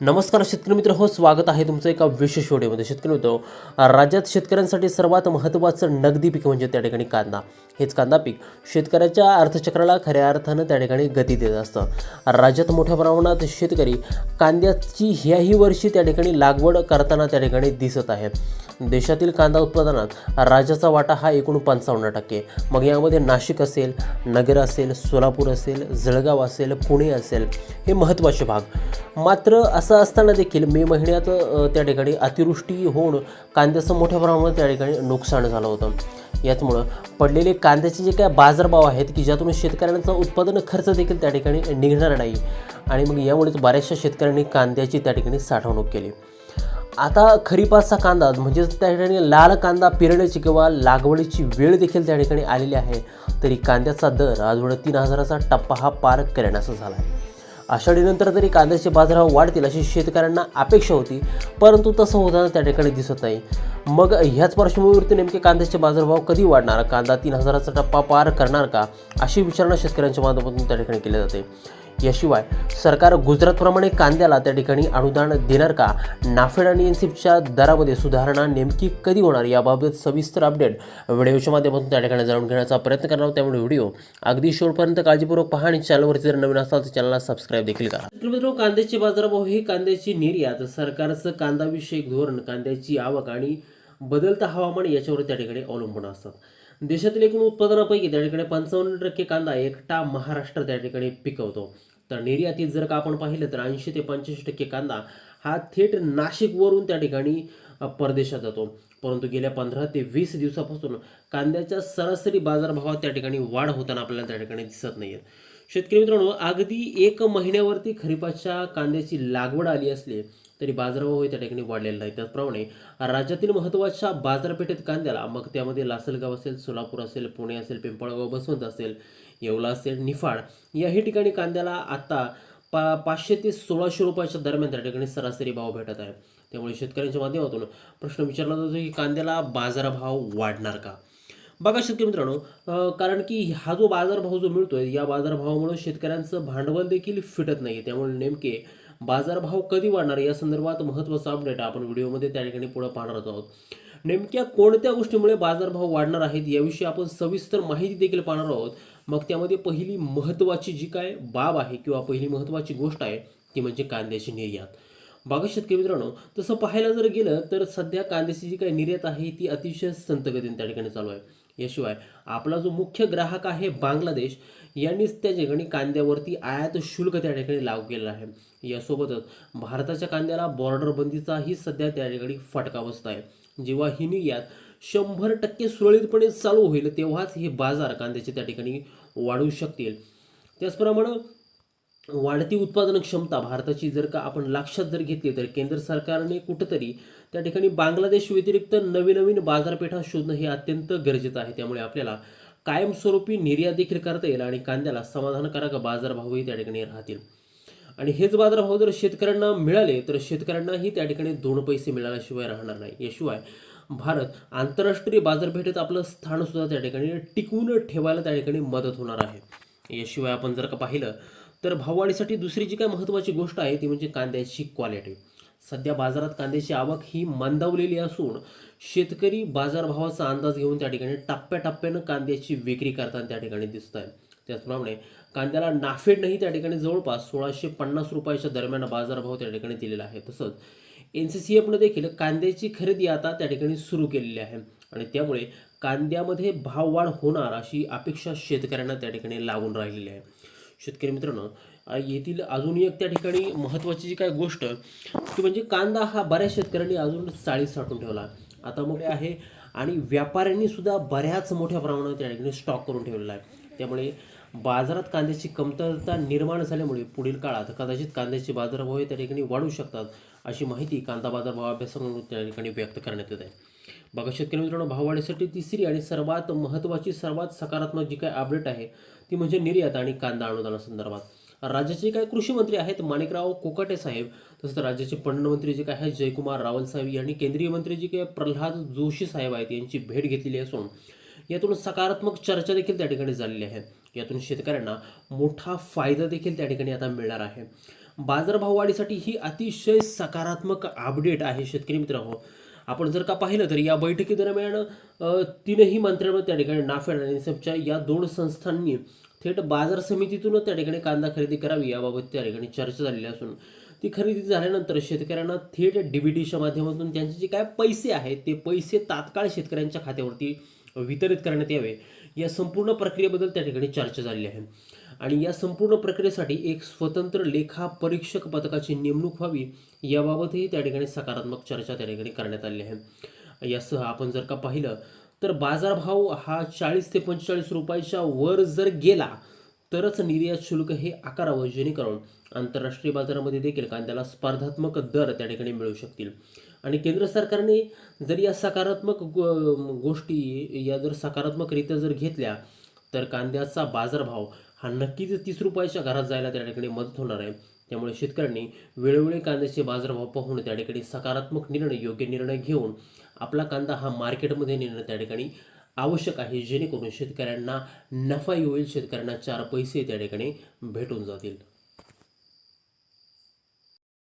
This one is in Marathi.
नमस्कार शेतकरी मित्र हो स्वागत आहे तुमचं एका विशेष व्हिडिओमध्ये. शेतकरी मित्र राज्यात शेतकऱ्यांसाठी सर्वात महत्त्वाचं नगदी पीक म्हणजे त्या ठिकाणी कांदा. हेच कांदा पीक शेतकऱ्याच्या अर्थचक्राला खऱ्या अर्थानं त्या ठिकाणी गती देत असतं. राज्यात मोठ्या प्रमाणात शेतकरी कांद्याची ह्याही वर्षी त्या ठिकाणी लागवड करताना त्या ठिकाणी दिसत आहे देशातील कांदा उत्पादनात राज्याचा वाटा हा एकूण पंचावन्न टक्के. मग यामध्ये नाशिक असेल नगर असेल सोलापूर असेल जळगाव असेल पुणे असेल हे महत्त्वाचे भाग. मात्र असं असताना देखील मे महिन्यात त्या ठिकाणी अतिवृष्टी होऊन कांद्याचं मोठ्या प्रमाणात त्या ठिकाणी नुकसान झालं होतं. याचमुळं पडलेले कांद्याचे जे काय बाजारभाव आहेत की ज्यातून शेतकऱ्यांचा उत्पादन खर्च देखील त्या ठिकाणी निघणार नाही. आणि मग यामुळेच बऱ्याचशा शेतकऱ्यांनी कांद्याची त्या ठिकाणी साठवणूक केली. आता खरीपाचा कांदा म्हणजेच त्या ठिकाणी लाल कांदा पेरण्याची किंवा लागवडीची वेळ देखील त्या ठिकाणी आलेली आहे तरी कांद्याचा दर आजवर तीन हजाराचा टप्पा हा पार करण्याचा झाला आहे आषाढीनंतर तरी कांद्याचे बाजारभाव वाढतील अशी शेतकऱ्यांना अपेक्षा होती परंतु तसं होताना त्या ठिकाणी दिसत नाही. मग ह्याच पार्श्वभूमीवरती नेमके कांद्याचे बाजारभाव कधी वाढणार? कांदा तीन हजाराचा टप्पा पार करणार का? अशी विचारणा शेतकऱ्यांच्या माध्यमातून त्या ठिकाणी केली जाते. याशिवाय सरकार गुजरातप्रमाणे कांद्याला त्या ठिकाणी अनुदान देणार का? नाफेड आणि एनसिपच्या दरामध्ये सुधारणा नेमकी कधी होणार? याबाबत सविस्तर अपडेट व्हिडिओच्या माध्यमातून त्या ठिकाणी जाणून घेण्याचा प्रयत्न करणार त्यामुळे व्हिडिओ अगदी शेवटपर्यंत काळजीपूर्वक पहा आणि चॅनलवरती जर नवीन असाल तर चॅनलला सबस्क्राईब देखील करा. मित्रांनो कांद्याचे बाजारभाव ही कांद्याची निर्यात सरकारचं कांदाविषयक धोरण कांद्याची आवक आणि बदलतं हवामान याच्यावर त्या ठिकाणी अवलंबून असतात. देशातील एकूण उत्पादनापैकी त्या ठिकाणी पंचावन्न टक्के कांदा एकटा महाराष्ट्र त्या ठिकाणी पिकवतो. तर निर्यातीत जर का आपण पाहिलं तर ऐंशी ते पंच्याऐंशी टक्के कांदा हा थेट नाशिकवरून त्या ठिकाणी परदेशात जातो. परंतु गेल्या पंधरा ते वीस दिवसापासून कांद्याच्या सरासरी बाजारभावात त्या ठिकाणी वाढ होताना आपल्याला त्या ठिकाणी दिसत नाही शेतकरी मित्रांनो अगदी एक महिन्यावरती खरीपाच्या कांद्याची लागवड आली असली तरी बाजारभावही त्या ठिकाणी वाढलेला नाही त्याचप्रमाणे राज्यातील महत्त्वाच्या बाजारपेठेत कांद्याला मग त्यामध्ये लासलगाव असेल सोलापूर असेल पुणे असेल पिंपळगाव बसवंत असेल येवला असेल निफाड याही ठिकाणी कांद्याला आता पा पाचशे ते सोळाशे रुपयाच्या दरम्यान त्या ठिकाणी सरासरी भाव भेटत आहे. त्यामुळे शेतकऱ्यांच्या माध्यमातून प्रश्न विचारला जातो की कांद्याला बाजारभाव वाढणार का? बघा शेतकरी मित्रांनो कारण की हा जो बाजारभाव जो मिळतोय या बाजारभावामुळे शेतकऱ्यांचं भांडवल देखील फिटत नाही त्यामुळे नेमके बाजारभाव कधी वाढणार? या संदर्भात महत्त्वाचा अपडेट आपण व्हिडिओमध्ये त्या ठिकाणी पुढे पाहणार आहोत. नेमक्या कोणत्या गोष्टीमुळे बाजारभाव वाढणार आहेत याविषयी आपण सविस्तर माहिती देखील पाहणार आहोत. मग त्यामध्ये पहिली महत्त्वाची जी काय बाब आहे किंवा पहिली महत्त्वाची गोष्ट आहे ती म्हणजे कांद्याची निर्यात. बघा शेतकरी मित्रांनो तसं पाहायला जर गेलं तर सध्या कांद्याची जी काही निर्यात आहे ती अतिशय संतगतीने त्या ठिकाणी चालू आहे. याशिवाय आपला जो मुख्य ग्राहक आहे बांगलादेश यांनीच त्या ठिकाणी कांद्यावरती आयात शुल्क त्या ठिकाणी लागू केलेलं आहे. यासोबतच भारताच्या कांद्याला बॉर्डर बंदीचाही सध्या त्या ठिकाणी फटका बसत आहे जेव्हा ही निर्यात शंभर टक्के सुरळीतपणे चालू होईल तेव्हाच हे बाजार कांद्याचे त्या ठिकाणी वाढू शकतील. त्याचप्रमाणे वाढती उत्पादन क्षमता भारताची जर का आपण लक्षात जर घेतली तर केंद्र सरकारने कुठंतरी त्या ठिकाणी बांगलादेश व्यतिरिक्त नवीन नवीन बाजारपेठा शोधणं हे अत्यंत गरजेचं आहे. त्यामुळे आपल्याला कायमस्वरूपी निर्यात देखील करता येईल आणि कांद्याला समाधानकारक बाजारभावही त्या ठिकाणी राहतील. आणि हेच बाजारभाव जर शेतकऱ्यांना मिळाले तर शेतकऱ्यांनाही त्या ठिकाणी दोन पैसे मिळाल्याशिवाय राहणार नाही. याशिवाय भारत आंतरराष्ट्रीय बाजारपेठेत आपलं स्थानसुद्धा त्या ठिकाणी टिकवून ठेवायला त्या ठिकाणी मदत होणार आहे. याशिवाय आपण जर का पाहिलं तर भाववाढीसाठी दुसरी जी काय महत्त्वाची गोष्ट आहे ती म्हणजे कांद्याची क्वालिटी सध्या बाजारात कांद्याची आवक ही मंदावलेली असून शेतकरी बाजारभावाचा अंदाज घेऊन त्या ठिकाणी टप्प्याटप्प्यानं कांद्याची विक्री करताना त्या ठिकाणी दिसत आहे त्याचप्रमाणे कांद्याला नाफेडनंही त्या ठिकाणी जवळपास सोळाशे पन्नास रुपयाच्या दरम्यान बाजारभाव त्या ठिकाणी दिलेला आहे. तसंच एन सी सी एफनं देखील कांद्याची खरेदी आता त्या ठिकाणी सुरू केलेली आहे आणि त्यामुळे कांद्यामध्ये भाववाढ होणार अशी अपेक्षा शेतकऱ्यांना त्या ठिकाणी लागून राहिलेली आहे. शेतकरी मित्रांनो येथील अजून एक त्या ठिकाणी महत्त्वाची जी काय गोष्ट ती म्हणजे कांदा हा बऱ्याच शेतकऱ्यांनी अजून चाळीस साठवून ठेवला. आता मोठे आहे आणि व्यापाऱ्यांनी सुद्धा बऱ्याच मोठ्या प्रमाणात त्या ठिकाणी स्टॉक करून ठेवलेला आहे. त्यामुळे बाजारात कांद्याची कमतरता निर्माण झाल्यामुळे पुढील काळात कदाचित कांद्याचे बाजारभाव हे त्या ठिकाणी वाढू शकतात अशी माहिती कांदा बाजारभाव अभ्यासामधून त्या ठिकाणी व्यक्त करण्यात येत आहे. बघा शेतकरी मित्रांनो भाववाढीसाठी तिसरी आणि सर्वात महत्त्वाची सर्वात सकारात्मक जी काय अपडेट आहे ती म्हणजे निर्यात आणि कांदा अनुदानासंदर्भात राज्याचे काय कृषी मंत्री आहेत माणिकराव कोकाटे साहेब तसंच राज्याचे पणनमंत्री जे काय आहेत जयकुमार रावल साहेब यांनी केंद्रीय मंत्री जे काय प्रल्हाद जोशी साहेब आहेत यांची भेट घेतलेली असून यातून सकारात्मक चर्चा देखील त्या ठिकाणी झालेली आहे. यातून शेतकऱ्यांना मोठा फायदा देखील त्या ठिकाणी आता मिळणार आहे. बाजारभाव वाढीसाठी ही अतिशय सकारात्मक अपडेट आहे शेतकरी मित्रांनो हो. आपण जर का पाहिलं तर या बैठकीदरम्यान तीनही मंत्र्यांवर त्या ठिकाणी नाफेड आणि निसबच्या या दोन संस्थांनी थेट बाजार समितीतून त्या ठिकाणी कांदा खरेदी करावी याबाबत त्या ठिकाणी चर्चा झालेली असून ती खरेदी झाल्यानंतर शेतकऱ्यांना थेट डीबीटीच्या माध्यमातून त्यांचे जे काय पैसे आहेत ते पैसे तात्काळ शेतकऱ्यांच्या खात्यावरती वितरित करण्यात यावे. या संपूर्ण प्रक्रियेबद्दल त्या ठिकाणी चर्चा झालेली आहे. आणि या संपूर्ण प्रक्रियेसाठी एक स्वतंत्र लेखा परीक्षक पथकाची नेमणूक व्हावी याबाबतही त्या ठिकाणी सकारात्मक चर्चा त्या ठिकाणी करण्यात आली आहे. यासह आपण जर का पाहिलं तर बाजारभाव हा चाळीस ते पंचेचाळीस रुपयाच्या वर जर गेला तरच निर्यात शुल्क हे आकारावं जेणेकरून आंतरराष्ट्रीय बाजारामध्ये देखील कांद्याला स्पर्धात्मक दर त्या ठिकाणी मिळू शकतील. आणि केंद्र सरकारने जर या सकारात्मक गो- गोष्टी या जर सकारात्मकरित्या जर घेतल्या तर कांद्याचा बाजारभाव हा नक्कीच तीस रुपयाच्या घरात जायला त्या ठिकाणी मदत होणार आहे. त्यामुळे शेतकऱ्यांनी वेळोवेळी कांद्याचे बाजारभाव पाहून त्या ठिकाणी सकारात्मक निर्णय योग्य निर्णय घेऊन आपला कांदा हा मार्केटमध्ये नेणं त्या ठिकाणी आवश्यक आहे जेणेकरून शेतकऱ्यांना नफाही होईल शेतकऱ्यांना चार पैसे त्या ठिकाणी भेटून जातील.